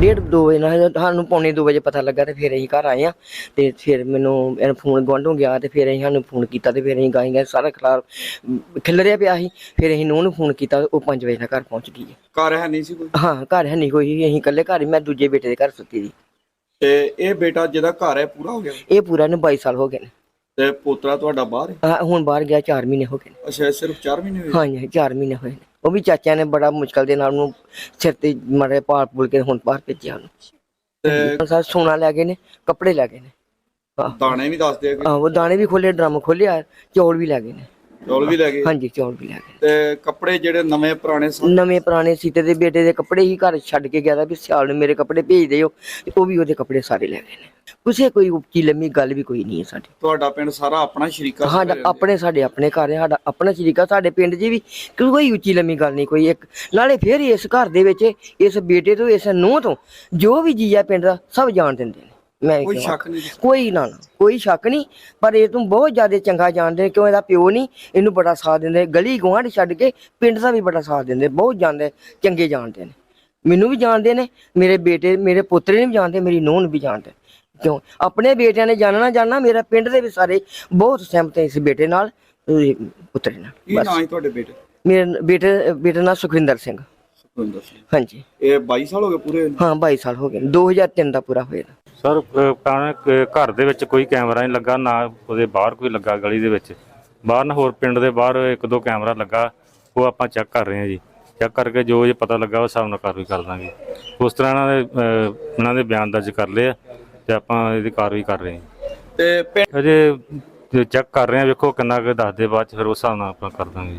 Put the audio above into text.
ਡੇਢ ਦੋ ਵਜੇ ਨਾਲ ਸਾਨੂੰ ਪੌਣੇ ਦੋ ਵਜੇ ਪਤਾ ਲੱਗਾ ਤੇ ਫਿਰ ਅਸੀਂ ਘਰ ਆਏ ਆ ਤੇ ਫਿਰ ਮੈਨੂੰ ਇਹ ਫੋਨ ਗੁਆਂਢੋਂ ਗਿਆ ਤੇ ਫਿਰ ਅਸੀਂ ਸਾਨੂੰ ਫੋਨ ਕੀਤਾ ਤੇ ਫਿਰ ਅਸੀਂ ਗਾਈ ਗਏ ਸਾਰਾ ਖਲਾਰ ਖਿਲਰਿਆ ਪਿਆ ਸੀ। ਫਿਰ ਅਸੀਂ ਨੂੰਹ ਨੂੰ ਫੋਨ ਕੀਤਾ ਉਹ 5 ਵਜੇ ਨਾਲ ਘਰ ਪਹੁੰਚ ਗਈ ਘਰ ਹੈ ਨਹੀਂ ਸੀ ਕੋਈ? ਹਾਂ ਘਰ ਹੈ ਨਹੀਂ ਕੋਈ। ਅਸੀਂ ਇਕੱਲੇ ਘਰ ਹੀ ਮੈਂ ਦੂਜੇ ਬੇਟੇ ਦੇ ਘਰ ਸੁੱਤੀ ਸੀ। ਤੇ ਇਹ ਬੇਟਾ ਜਿਹਦਾ ਘਰ ਹੈ ਪੂਰਾ ਹੋ ਗਿਆ? ਇਹ ਪੂਰਾ ਨੂੰ 22 ਸਾਲ ਹੋ ਗਏ ਨੇ। ਤੇ ਪੋਤਰਾ ਤੁਹਾਡਾ ਬਾਹਰ ਹੈ? ਹਾਂ, ਹੁਣ ਬਾਹਰ ਗਿਆ 4 ਮਹੀਨੇ ਹੋ ਗਏ ਨੇ। ਅੱਛਾ ਸਿਰਫ 4 ਮਹੀਨੇ ਹੋਏ? ਹਾਂਜੀ 4 ਮਹੀਨੇ ਹੋਏ ਨੇ। ਉਹ ਵੀ ਚਾਚਿਆਂ ਨੇ ਬੜਾ ਮੁਸ਼ਕਲ ਦੇ ਨਾਲ ਉਹਨੂੰ ਸਿਰ ਤੇ ਮਰੇ ਪਾਲ ਪੁਲ ਕੇ ਹੁਣ ਬਾਹਰ ਭੇਜਿਆ ਉਹਨੂੰ। ਤੇ ਸਾਰਾ ਸੋਨਾ ਲੈ ਗਏ ਨੇ ਕੱਪੜੇ ਲੈ ਗਏ ਨੇ। ਦਾਣੇ ਵੀ ਦੱਸਦੇ ਆ ਆਹੋ ਦਾਣੇ ਵੀ ਖੋਲੇ ਡਰਮ ਖੋਲਿਆ ਚੌਲ ਵੀ ਲੈ ਗਏ ਨੇ। ਚੌਲ ਵੀ ਲੈ ਗਏ? ਹਾਂਜੀ ਚੌਲ ਵੀ ਲੈ ਗਏ। ਤੇ ਕੱਪੜੇ ਜਿਹੜੇ ਨਵੇਂ ਪੁਰਾਣੇ ਸਨ ਨਵੇਂ ਪੁਰਾਣੇ ਸੀਤੇ ਦੇ ਬੇਟੇ ਦੇ ਕੱਪੜੇ ਹੀ ਘਰ ਛੱਡ ਕੇ ਗਿਆ ਦਾ ਵੀ ਸਿਆਲ ਨੂੰ ਮੇਰੇ ਕੱਪੜੇ ਭੇਜ ਦਿਓ ਤੇ ਉਹ ਵੀ ਉਹਦੇ ਕੱਪੜੇ ਸਾਰੇ ਲੈ ਗਏ ਨੇ। ਕਿਸੇ ਕੋਈ ਉੱਚੀ ਲੰਮੀ ਗੱਲ ਵੀ ਕੋਈ ਨਹੀਂ ਹੈ ਸਾਡੀ। ਤੁਹਾਡਾ ਪਿੰਡ ਸਾਰਾ ਆਪਣਾ ਸ਼ਰੀਕਾ ਸਾਡਾ ਆਪਣੇ ਸਾਡੇ ਆਪਣੇ ਘਰ ਹੈ ਸਾਡਾ ਆਪਣਾ ਸ਼ਰੀਕਾ ਸਾਡੇ ਪਿੰਡ 'ਚ ਵੀ ਕੋਈ ਉੱਚੀ ਲੰਮੀ ਗੱਲ ਨਹੀਂ ਕੋਈ ਇੱਕ ਨਾਲੇ ਫਿਰ ਇਸ ਘਰ ਦੇ ਵਿੱਚ ਇਸ ਬੇਟੇ ਤੋਂ ਇਸ ਨੂੰਹ ਤੋਂ ਜੋ ਵੀ ਜੀਆ ਪਿੰਡ ਦਾ ਸਭ ਜਾਣ ਦਿੰਦੇ ਨੇ। ਮੈਂ ਕੋਈ ਕਹਾਂ। ਸ਼ੱਕ ਨਹੀਂ ਕੋਈ ਨਾ ਨਾ, ਕੋਈ ਸ਼ੱਕ ਨਹੀਂ ਪਰ ਇਹ ਤੂੰ ਬਹੁਤ ਜ਼ਿਆਦਾ ਚੰਗਾ ਜਾਣਦੇ ਕਿਉਂ ਇਹਦਾ ਪਿਓ ਨਹੀਂ ਇਹਨੂੰ ਬੜਾ ਸਾਥ ਦਿੰਦੇ ਗਲੀ ਗੁਆਂਢ ਛੱਡ ਕੇ ਪਿੰਡ ਦਾ ਵੀ ਬੜਾ ਸਾਥ ਦਿੰਦੇ ਬਹੁਤ ਜਾਣਦੇ ਚੰਗੇ ਜਾਣਦੇ ਨੇ। ਮੈਨੂੰ ਵੀ ਜਾਣਦੇ ਨੇ ਮੇਰੇ ਬੇਟੇ ਮੇਰੇ ਪੁੱਤਰੇ ਨੂੰ ਵੀ ਜਾਣਦੇ ਮੇਰੀ ਨੂੰਹ ਨੂੰ ਵੀ ਜਾਣਦੇ। ਕਿਉਂ? ਆਪਣੇ ਬੇਟਿਆਂ ਨੇ ਜਾਣਨਾ ਜਾਣਨਾ ਮੇਰਾ ਪਿੰਡ ਦੇ ਵੀ ਸਾਰੇ ਬਹੁਤ ਸਹਿਮਤ ਇਸ ਬੇਟੇ ਨਾਲ ਇਹ ਪੁੱਤਰੇ ਨਾਲ ਕੀ ਨਾਂ ਹੈ ਤੁਹਾਡੇ ਬੇਟੇ? ਮੇਰੇ ਬੇਟੇ ਬੇਟੇ ਨਾਲ ਸੁਖਵਿੰਦਰ ਸਿੰਘ। ਸੁਖਵਿੰਦਰ ਸਿੰਘ। ਹਾਂਜੀ। ਇਹ 22 ਸਾਲ ਹੋ ਗਏ ਪੂਰੇ? ਹਾਂ 22 ਸਾਲ ਹੋ ਗਏ 2003 ਦਾ ਪੂਰਾ ਹੋਇਆ। ਸਰ ਘਰ ਦੇ ਵਿੱਚ ਕੋਈ ਕੈਮਰਾ ਨਹੀਂ ਲੱਗਾ ਨਾ ਉਹਦੇ ਬਾਹਰ ਕੋਈ ਲੱਗਾ ਗਲੀ ਦੇ ਵਿੱਚ। ਬਾਹਰ ਨਾ ਹੋਰ ਪਿੰਡ ਦੇ ਬਾਹਰ ਇੱਕ ਦੋ ਕੈਮਰਾ ਲੱਗਾ ਉਹ ਆਪਾਂ ਚੈੱਕ ਕਰ ਰਹੇ ਹਾਂ ਜੀ। ਚੈੱਕ ਕਰਕੇ ਜੋ ਜੇ ਪਤਾ ਲੱਗਾ ਉਹ ਹਿਸਾਬ ਨਾਲ ਕਾਰਵਾਈ ਕਰ ਦਾਂਗੇ ਉਸ ਤਰ੍ਹਾਂ ਇਹਨਾਂ ਦੇ ਇਹਨਾਂ ਦੇ ਬਿਆਨ ਦਰਜ ਕਰ ਲਏ ਆ ਤੇ ਆਪਾਂ ਇਹਦੀ ਕਾਰਵਾਈ ਕਰ ਰਹੇ ਹਾਂ। ਤੇ ਅਜੇ ਚੈੱਕ ਕਰ ਰਹੇ ਹਾਂ ਵੇਖੋ ਕਿੰਨਾ ਕੁ ਦੱਸਦੇ ਬਾਅਦ ਚ ਫਿਰ ਉਸ ਹਿਸਾਬ ਨਾਲ ਆਪਾਂ ਕਰ ਦਾਂਗੇ।